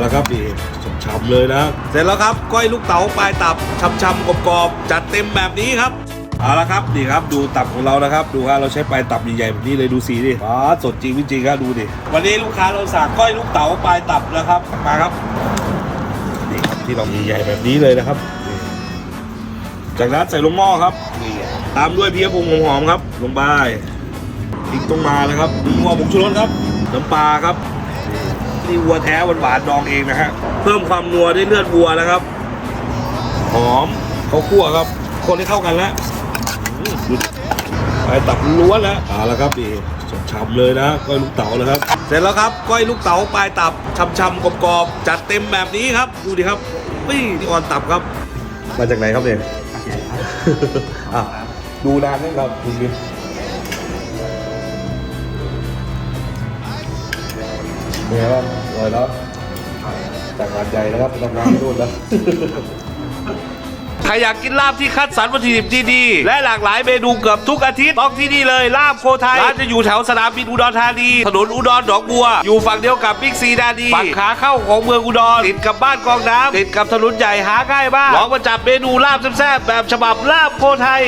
แล้วครับนี่ช่ำๆเลยนะ เสร็จแล้วครับก้อยลูกเต๋าปลายตับช่ำๆกรอบๆจัดเต็มแบบนี้ครับเอาละครับนี่ครับดูตับของเรานะครับ ดูครับเราใช้ปลายตับใหญ่ๆแบบนี้เลยดูสีดิว้าสดจริงจริงครับดูดิวันนี้ลูกค้าเราสั่งก้อยลูกเต๋าปลายตับนะครับมาครับนี่ครับที่เรามีใหญ่แบบนี้เลยนะครับ จากนั้นใส่ลงหม้อครับนี่ตามด้วยเพียพงหอมๆครับ ลงไปพริกต้องมานะครับนัวผงชูรสครับน้ำปลาครับ นี่วัวแท้หวานๆดองเองนะฮะเพิ่มความนัวด้วยเลือดวัวนะครับหอมเขาคั่วครับ คนให้เข้ากันแล้วไปตับล้วนแล้วเอาละครับนี่ช่ำๆเลยนะก้อยลูกเต๋านะครับ เสร็จแล้วครับก้อยลูกเต๋าปลายตับช่ำๆกรอบๆจัดเต็มแบบนี้ครับดูดิครับนี่ที่ออนตับครับ มาจากไหนครับเนี่ยอะดูนานไหมครับคุณบิ เป็นไงบ้างอร่อยแล้วจากงานใหญ่นะครับทำงานที่นู่นแล้ว ใครอยากกินลาบที่คัดสรรวัตถุดิบดีๆและหลากหลายเมนูเกือบทุกอาทิตย์ต้องที่นี่เลยลาบโคไทยร้านจะอยู่แถวสนามบินอุดรธานี ถนนอุดรหนองบัว อยู่ฝั่งเดียวกับบิ๊กซีนาดีฝั่งขาเข้าของเมืองอุดรติดกับบ้านกองน้ำติดกับถนนใหญ่หาง่ายมากลองมาจับเมนูลาบแซ่บๆแบบฉบับลาบโคไทย